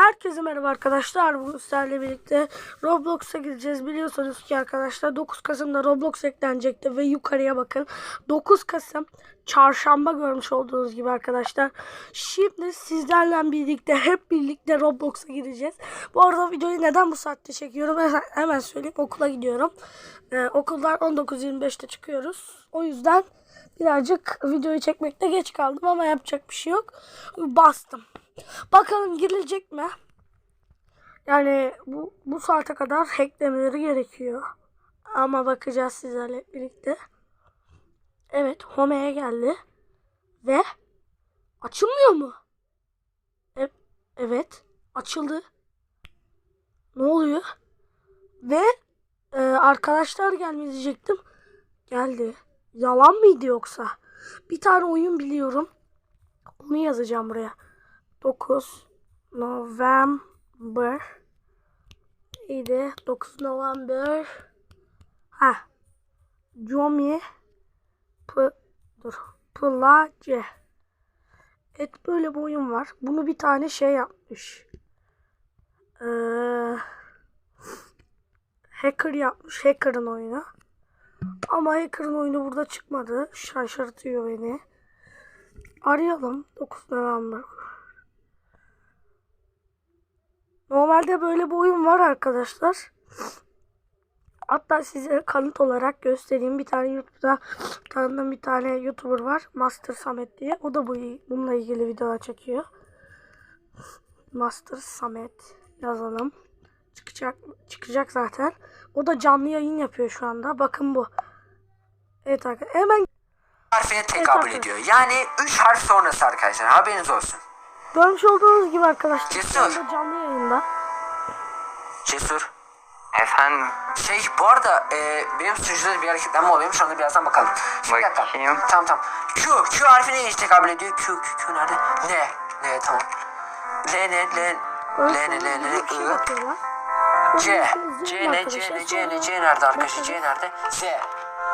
Herkese merhaba arkadaşlar. Bugün sizlerle birlikte Roblox'a gireceğiz. Biliyorsunuz ki arkadaşlar 9 Kasım'da Roblox eklenecekti ve yukarıya bakın. 9 Kasım çarşamba görmüş olduğunuz gibi arkadaşlar. Şimdi sizlerle birlikte hep birlikte Roblox'a gireceğiz. Bu arada videoyu neden bu saatte çekiyorum hemen söyleyeyim. Okula gidiyorum. Ee, okuldan 19.25'te çıkıyoruz. O yüzden birazcık videoyu çekmekte geç kaldım ama yapacak bir şey yok. Bastım. Bakalım girilecek mi? Yani bu, bu saate kadar hacklemeleri gerekiyor. Ama bakacağız sizlerle birlikte. Evet Home'ye geldi. Ve açılmıyor mu? E- evet açıldı. Ne oluyor? Ve e, arkadaşlar gelmedi diyecektim. Geldi. Yalan mıydı yoksa? Bir tane oyun biliyorum. Onu yazacağım buraya. 9 November İyiydi. 9 November Ha Jomi P Dur Place Evet böyle bir oyun var. Bunu bir tane şey yapmış. Ee, hacker yapmış. Hacker'ın oyunu. Ama hacker'ın oyunu burada çıkmadı. Şaşırtıyor beni. Arayalım. 9 November. Normalde böyle bir oyun var arkadaşlar. Hatta size kanıt olarak göstereyim. Bir tane YouTube'da tanıdığım bir tane YouTuber var. Master Samet diye. O da bu bununla ilgili videolar çekiyor. Master Samet yazalım. Çıkacak çıkacak zaten. O da canlı yayın yapıyor şu anda. Bakın bu. Evet arkadaşlar. Hemen harfine tekabül Evet, ediyor. Yani 3 harf sonrası arkadaşlar. Haberiniz olsun. görmüş olduğunuz gibi arkadaşlar. Cesur. Şu anda. Cesur. Efendim Şey bu arada e, benim sunucuda bir hareketlenme oluyormuş. Ona birazdan bakalım. Şimdi bir dakika. Bakayım. Tamam tamam. Q. Q harfine hiç tekabül ediyor. Q. Q. Q nerede? Ne? Ne tamam. L ne? L. L ne? L şey I. C. Onu C ne? C ne? C ne? C nerede arkadaşlar? C nerede? Z.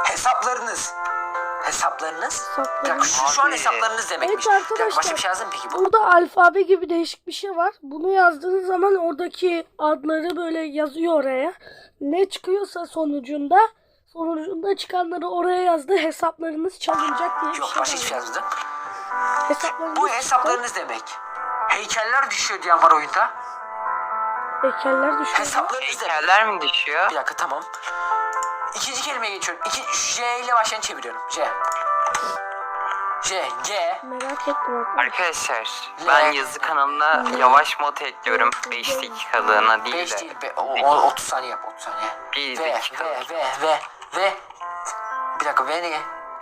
Hesaplarınız. Hesaplarınız. Hesaplarınız. şu, şu an hesaplarınız demekmiş. Evet dakika başka arkadaşlar. bir şey yazdın peki bu? Burada alfabe gibi değişik bir şey var. Bunu yazdığınız zaman oradaki adları böyle yazıyor oraya. Ne çıkıyorsa sonucunda sonucunda çıkanları oraya yazdı. Hesaplarınız çalınacak diye bir Yok şey başka hiçbir şey yazmadım. Hesaplarınız Bu hesaplarınız demek. Heykeller düşüyor diyen var oyunda. Heykeller düşüyor. Hesaplarınız demek. heykeller mi düşüyor? Bir dakika tamam. İkinci kelimeye geçiyorum. İki, J ile başlayan çeviriyorum. J. J, G. Merak ettim arkadaşlar. Ben yazı kanalına yavaş mod ekliyorum 5 dakikalığına değil 5 de değil be. O, o, 30 saniye yap 30 saniye. Bir V, V, dakika. V, V, V. Bir dakika V ne?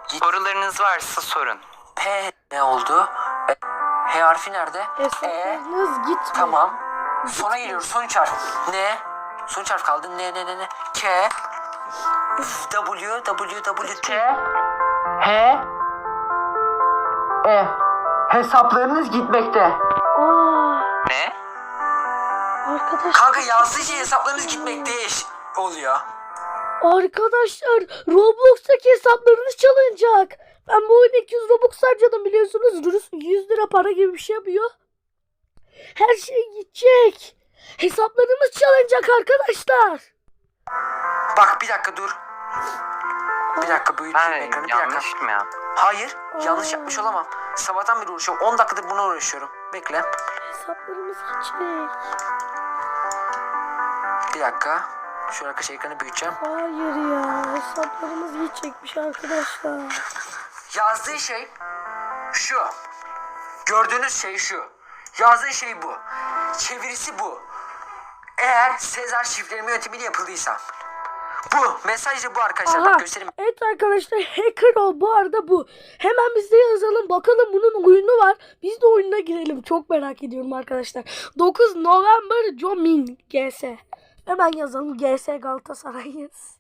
Git. sorularınız varsa sorun. P ne oldu? E, H harfi nerede? E. Hesaplarınız gitmiyor. Tamam. Sona geliyoruz. Son üç harf. Ne? Son üç harf kaldı. Ne ne ne ne? K. W W W T. H. E. Hesaplarınız gitmekte. Aa, Ne? arkadaşlar. Kanka yazdığı şey hesaplarınız gitmekte eş- oluyor. Arkadaşlar Roblox'taki hesaplarınız çalınacak. Ben bu oyuna 200 Robux harcadım biliyorsunuz. Rus 100 lira para gibi bir şey yapıyor. Her şey gidecek. Hesaplarımız çalınacak arkadaşlar. Bak bir dakika dur. Bir dakika büyüteyim ekranı bir dakika. yanlış mı ya? Hayır yanlış yapmış olamam. Sabahtan beri uğraşıyorum. 10 dakikadır buna uğraşıyorum. Bekle. Hesaplarımız gidecek. Bir dakika. Şu arkadaş ekranı büyüteceğim. Hayır ya hesaplarımız gidecekmiş arkadaşlar. Yazdığı şey şu. Gördüğünüz şey şu. Yazdığı şey bu. Çevirisi bu. Eğer Sezar şifreleme yöntemiyle yapıldıysa. Bu. Mesaj da bu arkadaşlar. Aha. Bak göstereyim. Evet arkadaşlar hacker o bu arada bu. Hemen biz de yazalım bakalım bunun oyunu var. Biz de oyununa girelim. Çok merak ediyorum arkadaşlar. 9 November Jomin GS. Hemen yazalım GS Galatasaray'ız.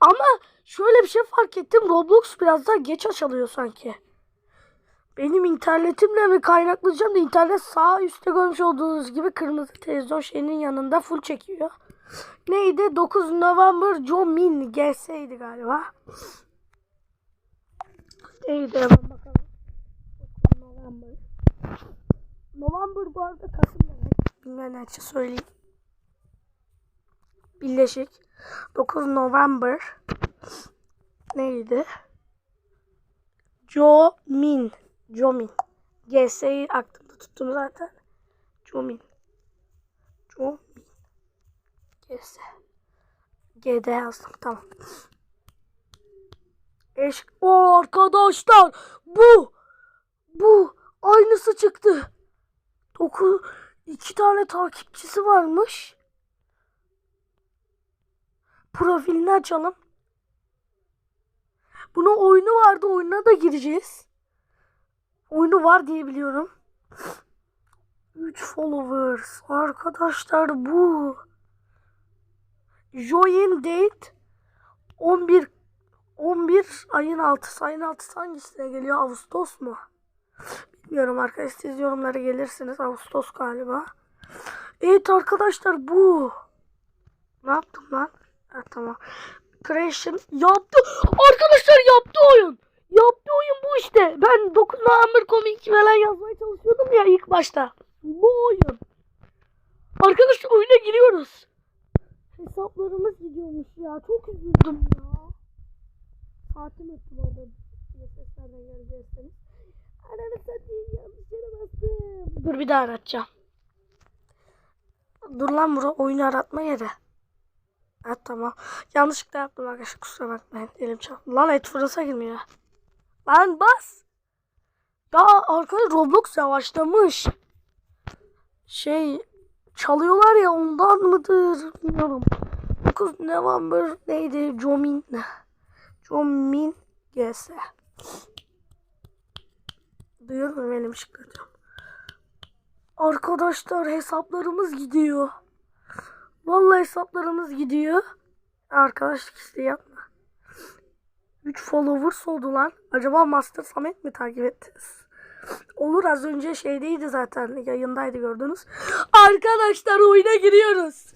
Ama şöyle bir şey fark ettim. Roblox biraz daha geç açılıyor sanki. Benim internetimle mi kaynaklayacağım da internet sağ üstte görmüş olduğunuz gibi kırmızı televizyon şeyinin yanında full çekiyor. Neydi? 9 November John Min GS'ydi galiba. Neydi hemen bakalım. 9 November. November bu arada Kasım demek. bilmeyenler için söyleyeyim. Birleşik. 9 November. Neydi? Jomin. Jomin. GS'yi aklımda tuttum zaten. Jomin. Jomin. GS. GD yazdım tamam. Eş o arkadaşlar bu bu aynısı çıktı. Doku iki tane takipçisi varmış. Profilini açalım. Bunun oyunu vardı. Oyuna da gireceğiz. Oyunu var diye biliyorum. 3 followers. Arkadaşlar bu. Join date 11 11 ayın 6'sı. Ayın 6'sı hangisine geliyor? Ağustos mu? Bilmiyorum arkadaşlar. Siz yorumlara gelirsiniz. Ağustos galiba. Evet arkadaşlar bu. Ne yaptım lan? Ha, tamam. Creation yaptı. Arkadaşlar yaptı oyun. Yaptı oyun bu işte. Ben 9 November komik falan yazmaya çalışıyordum ya ilk başta. Bu oyun. Arkadaşlar oyuna giriyoruz. Hesaplarımız gidiyormuş ya. Çok üzüldüm ya. Saatim öttü bu arada. Seslerden geleceksiniz. Ananı satayım yanlış yere bastım. Dur bir daha aratacağım. Dur lan bura oyunu aratma yeri. Ha tamam. Yanlışlıkla yaptım arkadaşlar kusura bakmayın. Elim çarptı. Lan et fırınsa girmiyor. Lan bas. Ya arkadaş Roblox yavaşlamış. Şey çalıyorlar ya ondan mıdır bilmiyorum. 9 November neydi? Jomin. Jomin GS. Duyuyor musun benim şıklatıyorum. Arkadaşlar hesaplarımız gidiyor. Vallahi hesaplarımız gidiyor. Arkadaşlık isteği yapma. 3 followers oldu lan. Acaba Master Samet mi takip ettiniz? Olur az önce şeydeydi zaten yayındaydı gördünüz. Arkadaşlar oyuna giriyoruz.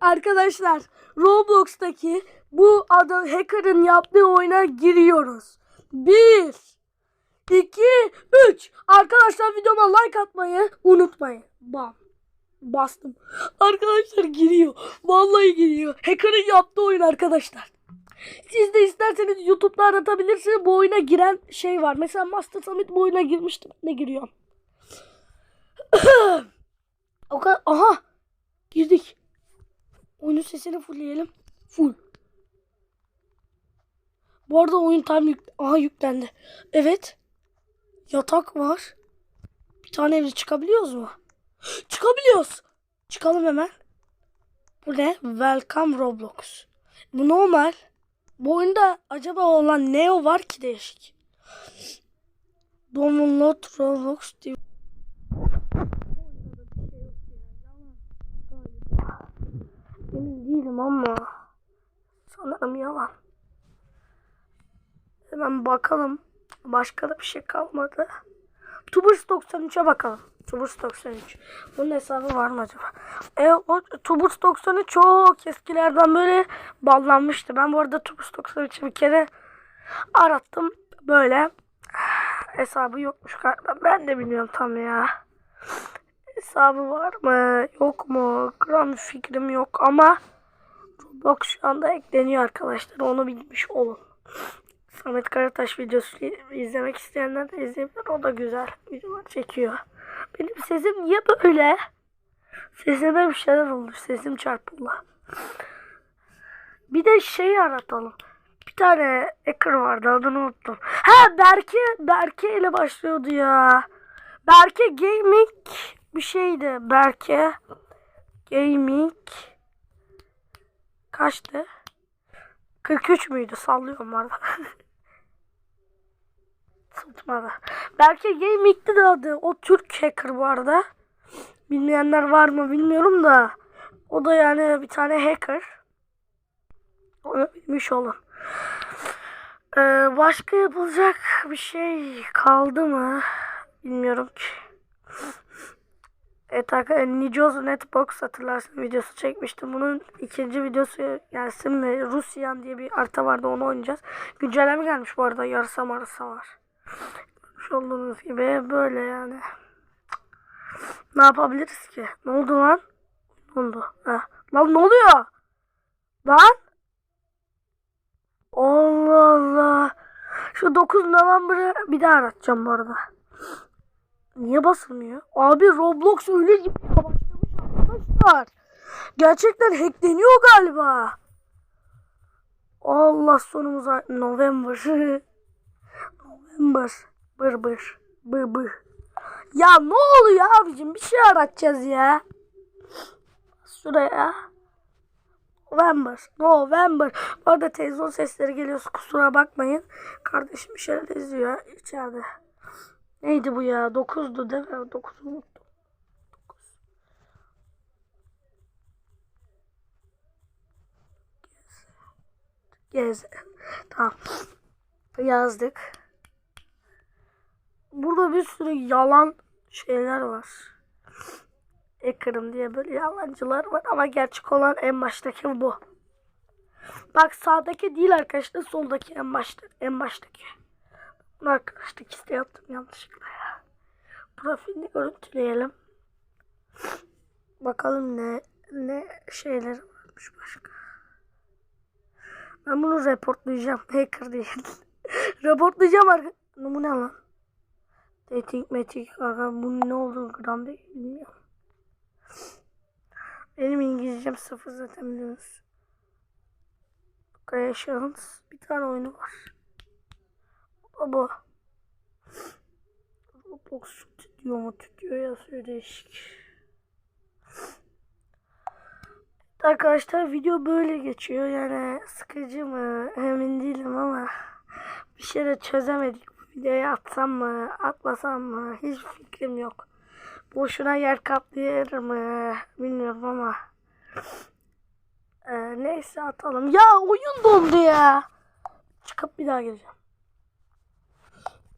Arkadaşlar Roblox'taki bu adı hacker'ın yaptığı oyuna giriyoruz. 1 2 3 Arkadaşlar videoma like atmayı unutmayın. Bam. Bastım. Arkadaşlar giriyor. Vallahi giriyor. Hacker'ın yaptığı oyun arkadaşlar. Siz de isterseniz YouTube'da aratabilirsiniz. Bu oyuna giren şey var. Mesela Master Summit bu oyuna girmiştim. Ne giriyor? o kadar. Aha. Girdik. Oyunun sesini fullleyelim. Full. Bu arada oyun tam yük... Aha yüklendi. Evet. Yatak var. Bir tane evde çıkabiliyoruz mu? Çıkabiliyoruz. Çıkalım hemen. Bu ne? Welcome Roblox. Bu normal. Bu oyunda acaba olan Neo var ki değişik. Download Roblox diye. Emin değilim ama sanırım yalan. Hemen bakalım. Başka da bir şey kalmadı. Tubers 93'e bakalım. Tubers 93. Bunun hesabı var mı acaba? E, o Tubers 93 çok eskilerden böyle ballanmıştı. Ben bu arada Tubers 93'ü bir kere arattım. Böyle hesabı yokmuş galiba. Ben de bilmiyorum tam ya. Hesabı var mı? Yok mu? Gram fikrim yok ama Roblox şu anda ekleniyor arkadaşlar. Onu bilmiş olun. Samet Karataş videosu izlemek isteyenler de izleyebilir. O da güzel videolar çekiyor. Benim sesim niye böyle? Sesime bir şeyler oldu. Sesim çarpıldı. Bir de şey aratalım. Bir tane hacker vardı adını unuttum. Ha Berke, Berke ile başlıyordu ya. Berke Gaming bir şeydi. Berke Gaming kaçtı? 43 müydü? Sallıyorum arada. Tutmadı. Belki Gaming'di de adı. O Türk hacker bu arada. Bilmeyenler var mı bilmiyorum da. O da yani bir tane hacker. Onu bilmiş olun. Ee, başka yapılacak bir şey kaldı mı? Bilmiyorum ki. Evet arkadaşlar Nijoz Netbox hatırlarsın videosu çekmiştim. Bunun ikinci videosu gelsin mi? Rusyan diye bir harita vardı onu oynayacağız. Güncelleme gelmiş bu arada yarısa marısa var. Görmüş olduğunuz gibi böyle yani. Ne yapabiliriz ki? Ne oldu lan? Ne oldu? Lan ne oluyor? Lan? Allah Allah. Şu 9 November'ı bir daha aratacağım bu arada. Niye basılmıyor? Abi Roblox öyle gibi başlamış arkadaşlar. Gerçekten hackleniyor galiba. Allah sonumuza November. November. Bır bır. Bır bır. Ya ne oluyor abicim? Bir şey aratacağız ya. Şuraya. November. November. Bu arada televizyon sesleri geliyorsa kusura bakmayın. Kardeşim bir şeyler izliyor içeride. Neydi bu ya? 9'du değil mi? 9'u unuttum. 9. Gez. Tamam. Yazdık. Burada bir sürü yalan şeyler var. Ekrim diye böyle yalancılar var ama gerçek olan en baştaki bu. Bak sağdaki değil arkadaşlar soldaki en başta en baştaki. Bunu arkadaşlar ikisi yaptım yanlışlıkla ya. Profilini görüntüleyelim. Bakalım ne ne şeyler varmış başka. Ben bunu reportlayacağım. Hacker değil. reportlayacağım arkadaşlar. Bu ne lan? Dating metik arkadaşlar. Bu ne olduğunu gram değil bilmiyorum. Benim İngilizcem sıfır zaten biliyorsunuz. Creations. Bir tane oyunu var. Bu. Roblox tutuyor mu tutuyor yazıyor değişik. Arkadaşlar video böyle geçiyor yani sıkıcı mı emin değilim ama bir şey de çözemedik. Videoyu atsam mı atmasam mı hiç fikrim yok. Boşuna yer kaplayır mı bilmiyorum ama ee, neyse atalım. Ya oyun dondu ya. Çıkıp bir daha gireceğim.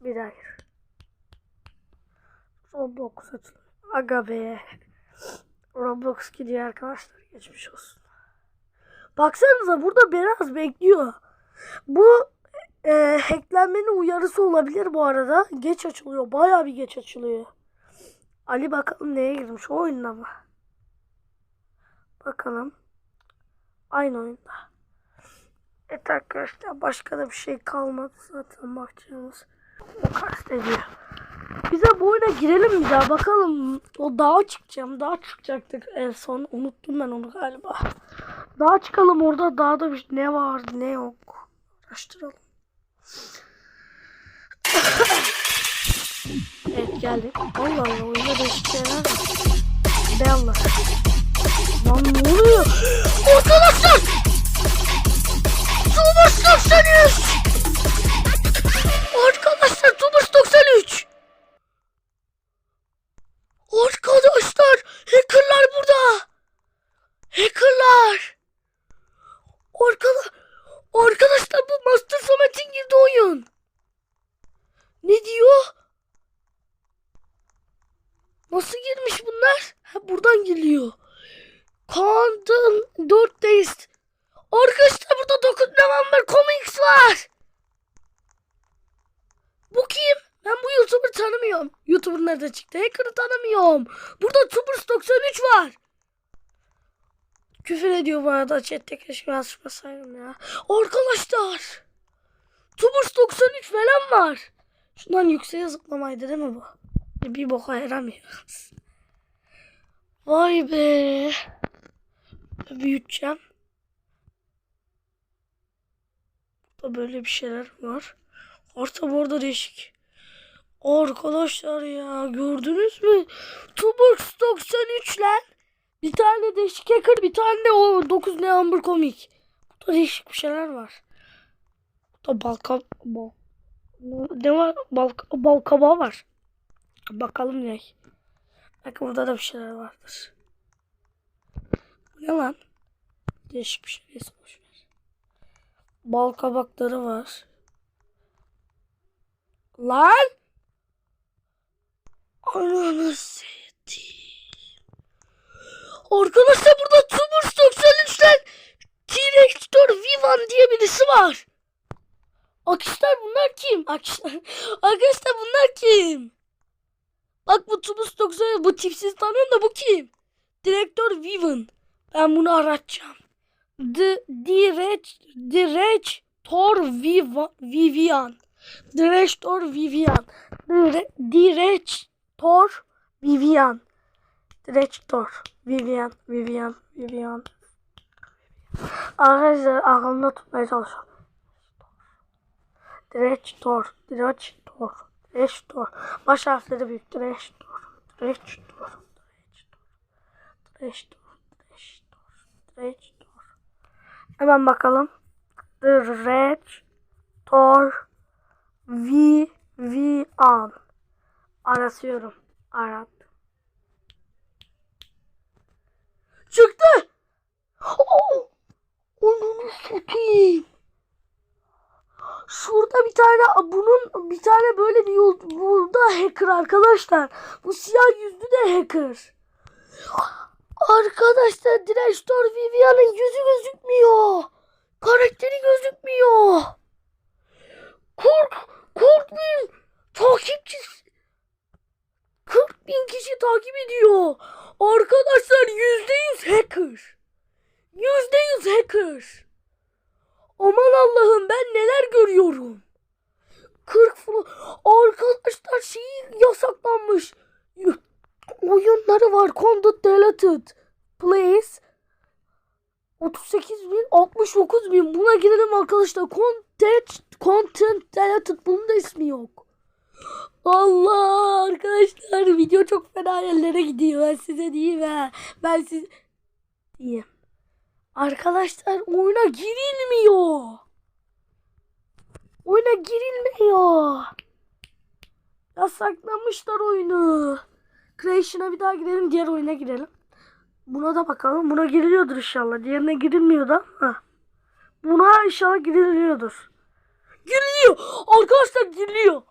Bir daha gir. Roblox açılıyor. Aga be. Roblox gidiyor arkadaşlar. Geçmiş olsun. Baksanıza burada biraz bekliyor. Bu e, hacklenmenin uyarısı olabilir bu arada. Geç açılıyor. Bayağı bir geç açılıyor. Ali bakalım neye girmiş? O oyunda mı? Bakalım. Aynı oyunda. Evet arkadaşlar başka da bir şey kalmadı zaten bakacağımız. O kastediyor. Bize bu oyuna girelim bir daha bakalım. O dağa çıkacağım. Dağa çıkacaktık en son. Unuttum ben onu galiba. Dağa çıkalım orada dağda bir ne var ne yok. Araştıralım. Evet geldik. Allah Allah oyunda değişik şeyler var. Be Allah. Lan ne oluyor? Arkadaşlar! Tubers 93! Arkadaşlar Tubers 93! Arkadaşlar hackerlar burada. Hackerlar. Arkadaş Arkadaşlar bu Master Samet'in girdi oyun. Ne diyor? Nasıl girmiş bunlar? Ha buradan geliyor. Kaan'ın 4 days. Arkadaşlar burada 9 November Comics var. Bu kim? Ben bu YouTuber tanımıyorum. YouTuber nerede çıktı? Hacker'ı tanımıyorum. Burada Tubers 93 var. Küfür ediyor bu arada chatte keşke yazmasaydım ya. Arkadaşlar. Tubers 93 falan var. Şundan yükseğe zıplamaydı değil mi bu? Bir boka yaramıyor. Vay be. Büyüteceğim. Burada böyle bir şeyler var. Orta bu arada değişik. Arkadaşlar ya gördünüz mü? Tuburks 93 lan. Bir tane değişik hacker bir tane de o 9 ne Amber komik. Burada değişik bir şeyler var. Burada balka bal, ne var? Bal, bal var. Bakalım ne? Belki burada da bir şeyler vardır. Ne lan? Değişik bir şey. Neyse boşver. Bal kabakları var. Lan! Ananı sevdiğim. Arkadaşlar burada Tumors 93'ten T-Rex Vivan diye birisi var. Arkadaşlar bunlar kim? Arkadaşlar, arkadaşlar bunlar kim? Bak bu Tubus 90 bu tipsiz tanıyorum da bu kim? Direktör Vivian. Ben bunu aratacağım. The Direct Director Viva, Vivian. Director Vivian. Dire, Director Vivian. Director Vivian. Vivian. Vivian. Arkadaşlar aklımda tutmaya çalışıyorum. Director. Director. Director. Baş harfleri büyük. Director. Director. Director. Director. Director. Hemen bakalım. Director. Vivian. Aratıyorum. Arat. Çıktı. Oh! Onu satayım. Şurada bir tane bunun bir tane böyle bir yol burada hacker arkadaşlar. Bu siyah yüzlü de hacker. Arkadaşlar Director Vivian'ın yüzü gözükmüyor. Karakteri gözükmüyor. Kork, kork bin takipçisi. 40 bin kişi takip ediyor. Arkadaşlar yüzde yüz hacker. Yüzde yüz hacker. Aman Allah'ım ben neler görüyorum. 40 falan. Arkadaşlar şey yasaklanmış. Oyunları var. Content deleted. Please. 38 bin, 69 bin. Buna girelim arkadaşlar. Content, content deleted. Bunun da ismi yok. Allah arkadaşlar video çok fena yerlere gidiyor. Ben size diyeyim ha. Ben siz diyeyim. Arkadaşlar oyuna girilmiyor. Oyuna girilmiyor. Yasaklamışlar oyunu. Creation'a bir daha girelim. Diğer oyuna girelim. Buna da bakalım. Buna giriliyordur inşallah. Diğerine girilmiyordu ama. Buna inşallah giriliyordur. Giriliyor. Arkadaşlar giriliyor.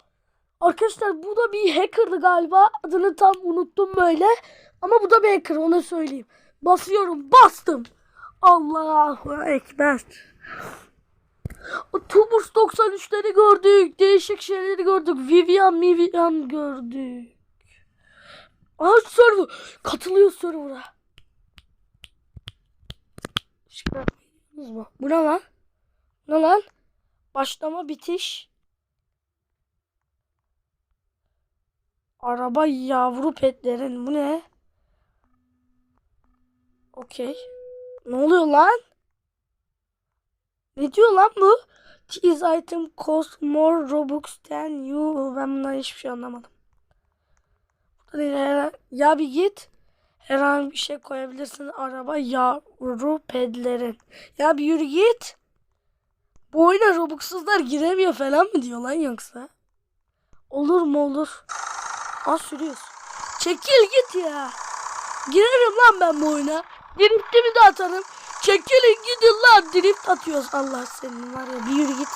Arkadaşlar bu da bir hacker'dı galiba. Adını tam unuttum böyle. Ama bu da bir hacker onu söyleyeyim. Basıyorum. Bastım. Allahu Ekber. Tubus 93'leri gördük. Değişik şeyleri gördük. Vivian Vivian gördük. Aha server. Katılıyor server'a. Çıkartmadınız mı? Bu ne lan? Ne lan? Başlama bitiş. Araba yavru petlerin. Bu ne? Okey. Ne oluyor lan? Ne diyor lan bu? These item cost more Robux than you. Ben bundan hiçbir şey anlamadım. Her- Ya bir git. Herhangi bir şey koyabilirsin. Araba yavru pedlerin. Ya bir yürü git. Bu oyuna Robux'suzlar giremiyor falan mı diyor lan yoksa? Olur mu olur. Az sürüyoruz. Çekil git ya. Girerim lan ben bu oyuna. Driftimi de atarım. Çekilin gidin lan drift atıyoruz. Allah senin var ya bir yürü git.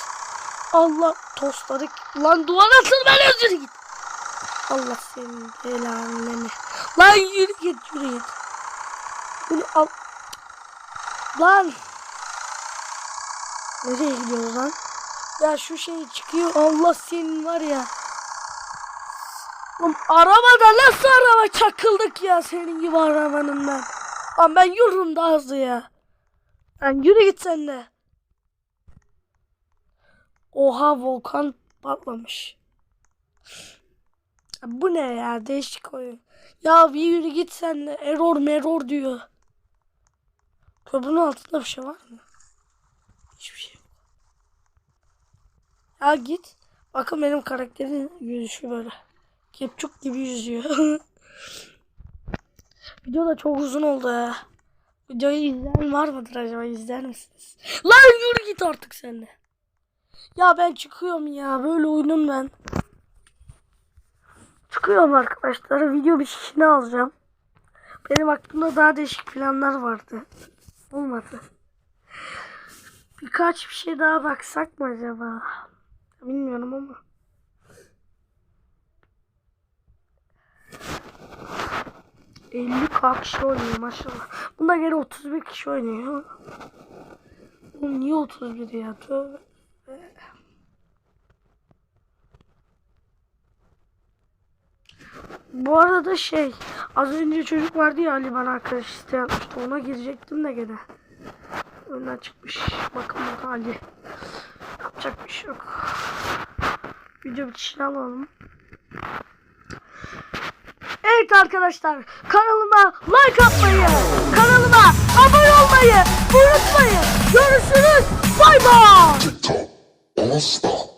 Allah tostları lan duvara tırmanıyoruz yürü git. Allah senin belanı. Lan yürü git yürü git. Bunu al. Lan. Nereye gidiyoruz lan? Ya şu şey çıkıyor. Allah senin var ya. Oğlum arabada nasıl araba çakıldık ya senin gibi arabanın ben. Lan ben yürürüm daha hızlı ya. Lan yürü git sen de. Oha volkan patlamış. Bu ne ya değişik oyun. Ya bir yürü git sen de. Error meror diyor. Köprünün altında bir şey var mı? Hiçbir şey yok. Ya git. Bakın benim karakterin yüzüşü böyle. Kepçuk gibi yüzüyor. Video da çok uzun oldu ya. Videoyu izleyen var mıdır acaba? İzler misiniz? Lan yürü git artık sen. Ya ben çıkıyorum ya. Böyle oyunum ben. Çıkıyorum arkadaşlar. Video bir şişini alacağım. Benim aklımda daha değişik planlar vardı. Olmadı. Birkaç bir şey daha baksak mı acaba? Bilmiyorum ama. ...50 kişi oynuyor maşallah. Bunda gene 31 kişi oynuyor. Oğlum niye 31 ya? Tövbe. Bu arada şey az önce çocuk vardı ya Ali bana arkadaş isteyen işte ona girecektim de gene. Önden çıkmış. Bakın burada Ali. Yapacak bir şey yok. Video bitişini alalım. Evet arkadaşlar kanalıma like atmayı, kanalıma abone olmayı unutmayın. Görüşürüz. Bay bay. TikTok.